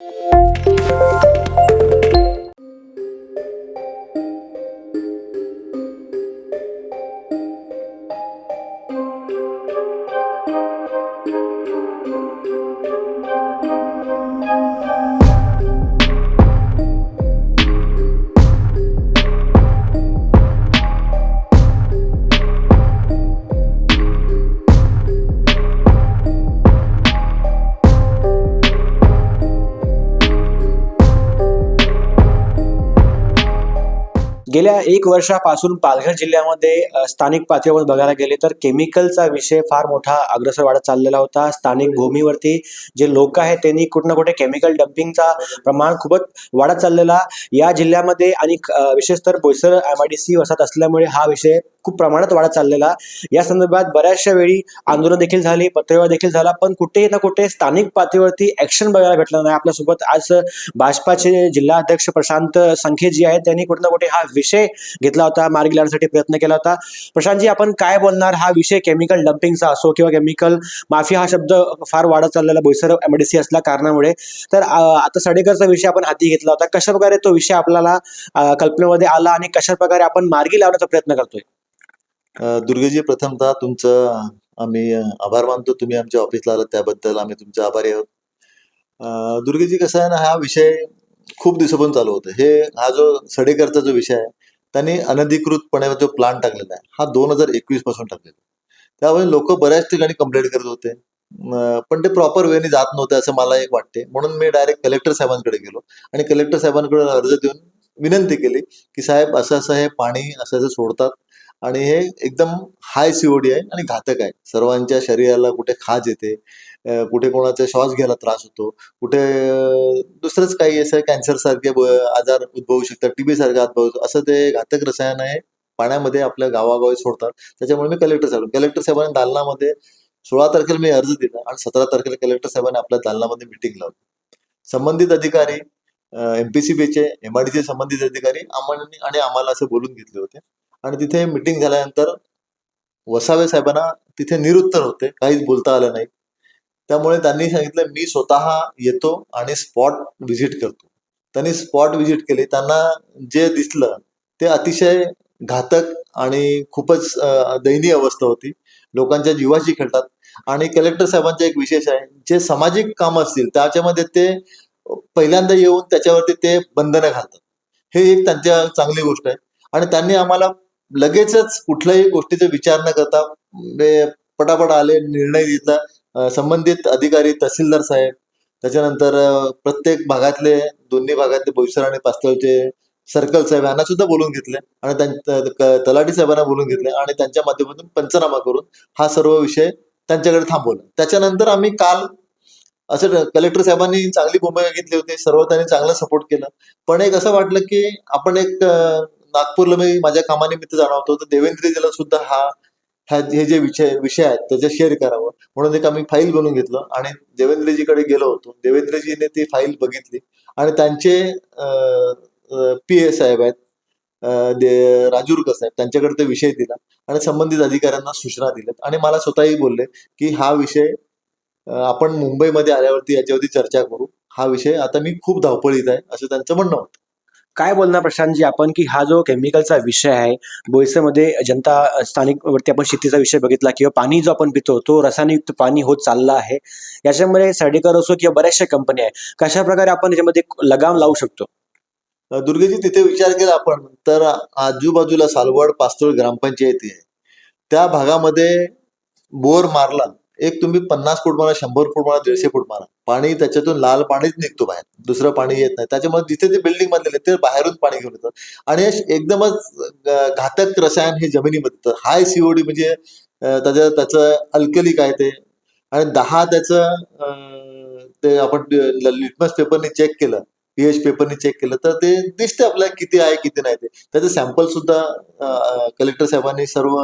Música गेल्या एक वर्षापासून पालघर जिल्ह्यामध्ये स्थानिक पातळीवर बघायला गेले तर केमिकलचा विषय फार मोठा अग्रसर वाढत चाललेला होता. स्थानिक भूमीवरती जे लोक आहेत त्यांनी कुठं ना कुठे केमिकल डम्पिंगचा प्रमाण खूपच वाढत चाललेला या जिल्ह्यामध्ये आणि विशेष तर Boisar M I D C वसत असल्यामुळे हा विषय खूप प्रमाणात वाढत चाललेला. या संदर्भात बऱ्याचशा वेळी आंदोलन देखील झाली पत्रव्यवहार देखील झाला पण कुठे ना कुठे स्थानिक पातळीवरती ऍक्शन बघायला भेटलं नाही. आपल्यासोबत आज भाजपाचे जिल्हाध्यक्ष प्रशांत संखे जी आहेत त्यांनी कुठे ना कुठे हा विषय घेतला होता मार्गी लावण्यासाठी प्रयत्न केला होता. प्रशांतजी आपण काय बोलणार? हा विषय केमिकल डम्पिंगचा असो किंवा केमिकल माफिया हा शब्द फार वाढत चाललेला बोईसर एमडीसी असल्या कारणामुळे. तर आता सडेकरचा विषय आपण हाती घेतला होता. कशा प्रकारे तो विषय आपल्याला कल्पनेमध्ये आला आणि कशा प्रकारे आपण मार्गी लावण्याचा प्रयत्न करतोय? दुर्गेजी प्रथमतः तुमचं आम्ही आभार मानतो. तुम्ही आमच्या ऑफिसला आलात त्याबद्दल आम्ही तुमचे आभारी आहोत. दुर्गेजी कसं आहे ना हा विषय खूप दिवसापासून चालू होतं. हे हा जो सडेकरचा जो विषय आहे त्यांनी अनधिकृतपणे जो प्लान टाकलेला आहे हा दोन हजार एकवीसपासून टाकलेला आहे. त्यामुळे लोक बऱ्याच ठिकाणी कंप्लेंट करत होते. पण ते प्रॉपर वेने जात नव्हते असं मला एक वाटते. म्हणून मी डायरेक्ट कलेक्टर साहेबांकडे गेलो आणि कलेक्टर साहेबांकडे अर्ज देऊन विनंती केली की साहेब असं असं हे पाणी असं असं सोडतात आणि हे एकदम हाय सीओडी आहे आणि घातक आहे. सर्वांच्या शरीराला कुठे खाज येते. कुठे कोणाचा श्वास घ्यायला त्रास होतो कुठे दुसरंच काही असं कॅन्सर सारखे आजार उद्भवू शकतात टीबी सारखा उद्भवू असं ते घातक रसायन आहे पाण्यामध्ये आपल्या गावागावी सोडतात. त्याच्यामुळे मी कलेक्टर साहेब कलेक्टर साहेबांनी दालनामध्ये सोळा तारखेला मी अर्ज दिला आणि सतरा तारखेला कलेक्टर साहेबांनी आपल्या दालनामध्ये मिटिंग लावली. संबंधित अधिकारी एमपीसीबीचे एमआयडीचे संबंधित अधिकारी आम्हाला आणि आम्हाला असं बोलून घेतले होते. आणि तिथे मिटिंग झाल्यानंतर वसावे साहेबांना तिथे निरुत्तर होते काहीच बोलता आलं नाही. त्यामुळे त्यांनी सांगितलं मी स्वतः येतो आणि स्पॉट व्हिजिट करतो. त्यांनी स्पॉट व्हिजिट केले. त्यांना जे दिसलं ते अतिशय घातक आणि खूपच दयनीय अवस्था होती. लोकांच्या जीवाशी खेळतात. आणि कलेक्टर साहेबांचा एक विशेष आहे जे सामाजिक काम असतील त्याच्यामध्ये ते पहिल्यांदा येऊन त्याच्यावरती ते बंधनं घालतात. हे एक त्यांच्या चांगली गोष्ट आहे. आणि त्यांनी आम्हाला लगेचच कुठल्याही गोष्टीचा विचार न करता म्हणजे पटापट आले निर्णय घेतला. संबंधित अधिकारी तहसीलदार साहेब त्याच्यानंतर प्रत्येक भागातले दोन्ही भागातले बोईसर आणि पास्तळचे सर्कल साहेब यांना सुद्धा बोलून घेतले आणि त्यां- तलाठी साहेबांना बोलून घेतले आणि त्यांच्या माध्यमातून पंचनामा करून हा सर्व विषय त्यांच्याकडे थांबवला. त्याच्यानंतर आम्ही काल असं कलेक्टर साहेबांनी चांगली भूमिका घेतली होती सर्व त्यांनी चांगला सपोर्ट केला. पण एक असं वाटलं की आपण एक नागपूरला मी माझ्या कामानिमित्त जाणार होतो तर देवेंद्रजीला सुद्धा हा ह्या हे जे विषय विषय आहेत त्याचे शेअर करावं. म्हणून एक आम्ही फाईल बनवून घेतलं आणि देवेंद्रजीकडे गेलो होतो. देवेंद्रजीने ती फाईल बघितली. आणि त्यांचे पी ए साहेब आहेत दे- राजूरकर साहेब त्यांच्याकडे ते विषय दिला आणि संबंधित अधिकाऱ्यांना सूचना दिल्यात आणि मला स्वतःही बोलले की हा विषय आपण मुंबईमध्ये आल्यावरती याच्यावरती चर्चा करू. हा विषय आता मी खूप धावपळीत आहे असं त्यांचं म्हणणं होतं. काय बोलणार प्रशांतजी आपण की हा जो केमिकलचा विषय आहे बोईसमध्ये जनता स्थानिक वरती आपण शेतीचा विषय बघितला किंवा पाणी जो आपण पितो तो रसायनयुक्त पाणी होत चालला आहे. याच्यामध्ये सर्डिकर असो किंवा बऱ्याचशा कंपन्या आहे कशा प्रकारे आपण याच्यामध्ये लगाम लावू शकतो? दुर्गेजी तिथे विचार केला आपण तर आजूबाजूला सालवड पास्तूर ग्रामपंचायती आहे. त्या भागामध्ये बोर मारला. एक तुम्ही पन्नास फूट मारा शंभर फूट मारा दीडशे फूट मारा. पाणी त्याच्यातून लाल पाणीच निघतो बाहेर. दुसरं पाणी येत नाही. त्याच्यामुळे जिथे ते बिल्डिंग बांधलेले ते बाहेरून पाणी घेऊन येतात. आणि एकदमच घातक रसायन हे जमिनीमध्ये हाय सीओडी म्हणजे त्याचं त्याचं अल्कली काय ते? आणि दहा त्याचं ते आपण लिटमस पेपरने चेक केलं. पीएच पेपरने चेक केलं तर ते दिसते आपल्याला किती आहे किती नाही ते. त्याचं सॅम्पल सुद्धा कलेक्टर साहेबांनी सर्व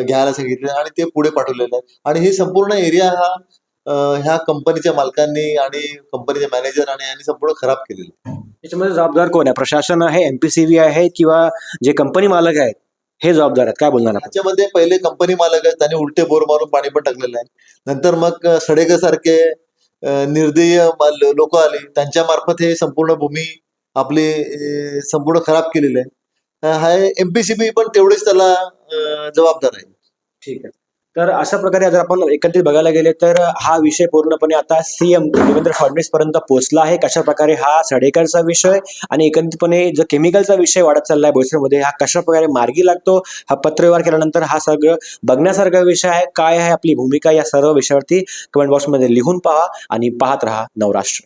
घ्यायला सांगितले आणि ते पुढे पाठवलेलं आहे. आणि ही संपूर्ण एरिया हा ह्या कंपनीच्या मालकांनी आणि कंपनीचे मॅनेजर आणि यांनी संपूर्ण खराब केलेलं आहे. याच्यामध्ये जबाबदार कोण आहे? प्रशासन आहे एमपीसीबी आहे किंवा जे कंपनी मालक आहेत हे जबाबदार आहेत? काय बोलणार त्याच्यामध्ये पहिले कंपनी मालक आहेत त्यांनी उलटे बोर मारून पाणी पण टाकलेलं आहे. नंतर मग सडेकर सारखे निर्दयी लोक आले. त्यांच्या मार्फत हे संपूर्ण भूमी आपली संपूर्ण खराब केलेली आहे. हा एमपीसीबी पण तेवढेच त्याला जबाबदार आहे. ठीक आहे. तर अशा प्रकारे जर आपण एकत्रित बघायला गेले तर हा विषय पूर्णपणे आता सीएम देवेंद्र फडणवीस पर्यंत पोहोचला आहे. कशा प्रकारे हा सडेकरचा विषय आणि एकत्रितपणे जो केमिकलचा विषय वाढत चाललाय बोईसरमध्ये हा कशा प्रकारे मार्गी लागतो हा पत्रव्यवहार केल्यानंतर हा सगळं बघण्यासारखा विषय आहे. काय आहे आपली भूमिका या सर्व विषयावरती कमेंट बॉक्समध्ये लिहून पहा आणि पाहत राहा नवराष्ट्र.